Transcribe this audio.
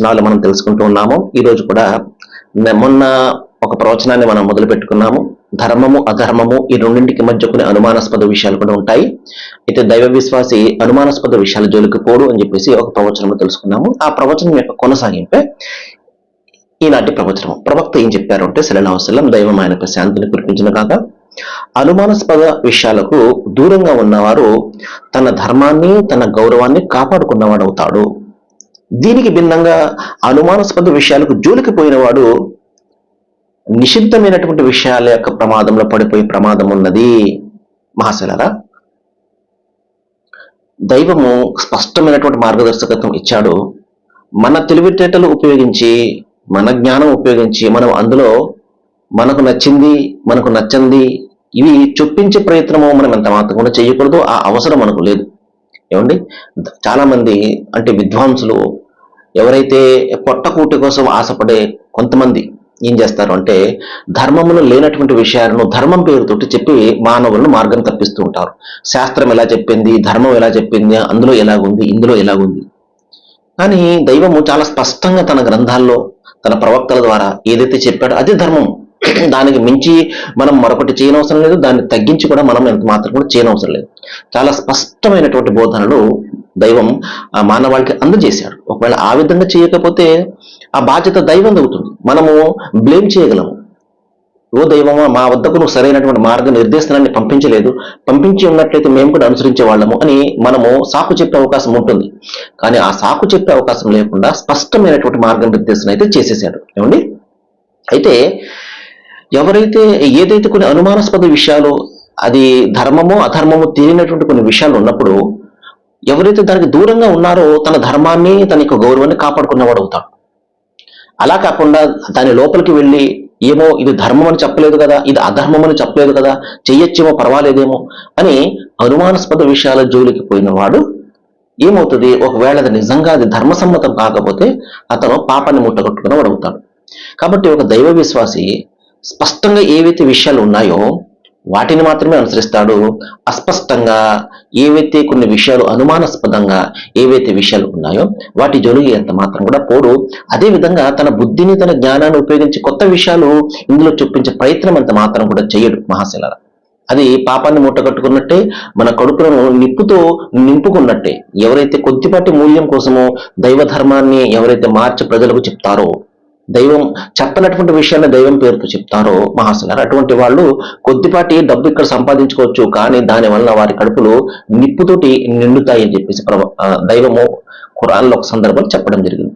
ప్రవచనాలు మనం తెలుసుకుంటూ ఉన్నాము. ఈ రోజు కూడా మొన్న ఒక ప్రవచనాన్ని మనం మొదలు పెట్టుకున్నాము ధర్మము అధర్మము ఈ రెండింటికి మధ్య కొన్ని అనుమానాస్పద విషయాలు కూడా ఉంటాయి. అయితే దైవ విశ్వాసి అనుమానాస్పద విషయాలు జోలికి పోడు అని చెప్పేసి ఒక ప్రవచనం తెలుసుకున్నాము. ఆ ప్రవచనం యొక్క కొనసాగింపే ఈనాటి ప్రవచనం ప్రవక్త ఏం చెప్పారు అంటే సలహం దైవం ఆయనకు శాంతిని కురిపించిన కాక అనుమానాస్పద విషయాలకు దూరంగా ఉన్నవారు తన ధర్మాన్ని తన గౌరవాన్ని కాపాడుకున్నవాడు అవుతాడు దీనికి భిన్నంగా అనుమానాస్పద విషయాలకు జోలికి పోయినవాడు నిషిద్ధమైనటువంటి విషయాల యొక్క ప్రమాదంలో పడిపోయే ప్రమాదం ఉన్నది. మహాశలరా దైవము స్పష్టమైనటువంటి మార్గదర్శకత్వం ఇచ్చాడు. మన తెలివితేటలు ఉపయోగించి మన జ్ఞానం ఉపయోగించి మనం అందులో మనకు నచ్చింది మనకు నచ్చంది ఇవి చొప్పించే ప్రయత్నము మనం ఎంత మాత్రం కూడా చేయకూడదు. ఆ అవసరం మనకు లేదు. ఏమండి? చాలామంది అంటే విద్వాంసులు ఎవరైతే పొట్టకూటి కోసం ఆశపడే కొంతమంది ఏం చేస్తారు అంటే ధర్మములు లేనటువంటి విషయాలను ధర్మం పేరుతోటి చెప్పి మానవులను మార్గం తప్పిస్తూ ఉంటారు. శాస్త్రం ఎలా చెప్పింది ధర్మం ఎలా చెప్పింది అందులో ఎలాగుంది ఇందులో ఎలాగుంది. కానీ దైవము చాలా స్పష్టంగా తన గ్రంథాల్లో తన ప్రవక్తల ద్వారా ఏదైతే చెప్పాడో అదే ధర్మం. దానికి మించి మనం మరొకటి చేయనవసరం లేదు దాన్ని తగ్గించి కూడా మనం ఎంత మాత్రం కూడా చేయనవసరం లేదు. చాలా స్పష్టమైనటువంటి బోధనలు దైవం ఆ మానవాళికి అందజేశాడు. ఒకవేళ ఆ విధంగా చేయకపోతే ఆ బాధ్యత దైవం అవుతుంది మనము బ్లేమ్ చేయగలము. ఓ దైవమా మా వద్దకు నువ్వు సరైనటువంటి మార్గ నిర్దేశనాన్ని పంపించలేదు. పంపించి ఉన్నట్లయితే మేము కూడా అనుసరించే వాళ్ళము అని మనము సాకు చెప్పే అవకాశం ఉంటుంది. కానీ ఆ సాకు చెప్పే అవకాశం లేకుండా స్పష్టమైనటువంటి మార్గ నిర్దేశన అయితే చేసేసాడు. ఏమండి? అయితే ఎవరైతే ఏదైతే కొన్ని అనుమానాస్పద విషయాలు అది ధర్మము అధర్మము తెలియనటువంటి కొన్ని విషయాలు ఉన్నప్పుడు ఎవరైతే దానికి దూరంగా ఉన్నారో తన ధర్మాన్ని తన యొక్క గౌరవాన్ని కాపాడుకున్నవాడు అవుతాడు. అలా కాకుండా దాని లోపలికి వెళ్ళి ఏమో ఇది ధర్మం అని చెప్పలేదు కదా ఇది అధర్మం అని చెప్పలేదు కదా చెయ్యొచ్చేమో పర్వాలేదేమో అని అనుమానాస్పద విషయాల జోలికి పోయిన వాడు ఏమవుతుంది? ఒకవేళ అది నిజంగా అది ధర్మసమ్మతం కాకపోతే అతను పాపాన్ని ముట్టగొట్టుకుని వాడు అవుతాడు. కాబట్టి ఒక దైవ విశ్వాసి స్పష్టంగా ఏవైతే విషయాలు ఉన్నాయో వాటిని మాత్రమే అనుసరిస్తాడు. అస్పష్టంగా ఏవైతే కొన్ని విషయాలు అనుమానాస్పదంగా ఏవైతే విషయాలు ఉన్నాయో వాటి జోలికి ఎంత మాత్రం కూడా పోడు. అదే విధంగా తన బుద్ధిని తన జ్ఞానాన్ని ఉపయోగించి కొత్త విషయాలు ఇందులో చూపించే ప్రయత్నం ఎంత మాత్రం కూడా చేయడు మహాశిల అది పాపాన్ని మూటగట్టుకున్నట్టే మన కడుపులను నిప్పుతో నింపుకున్నట్టే. ఎవరైతే కొద్దిపాటి మూల్యం కోసమో దైవ ధర్మాన్ని ఎవరైతే మార్చి ప్రజలకు చెప్తారో దైవం చెప్పనటువంటి విషయాన్ని దైవం పేరుతో చెప్తారో మహాశులారు అటువంటి వాళ్ళు కొద్దిపాటి డబ్బు ఇక్కడ సంపాదించుకోవచ్చు కానీ దాని వలన వారి కడుపులు నిప్పుతోటి నిండుతాయి అని చెప్పేసి దైవము ఖురాన్లో ఒక సందర్భం చెప్పడం జరిగింది.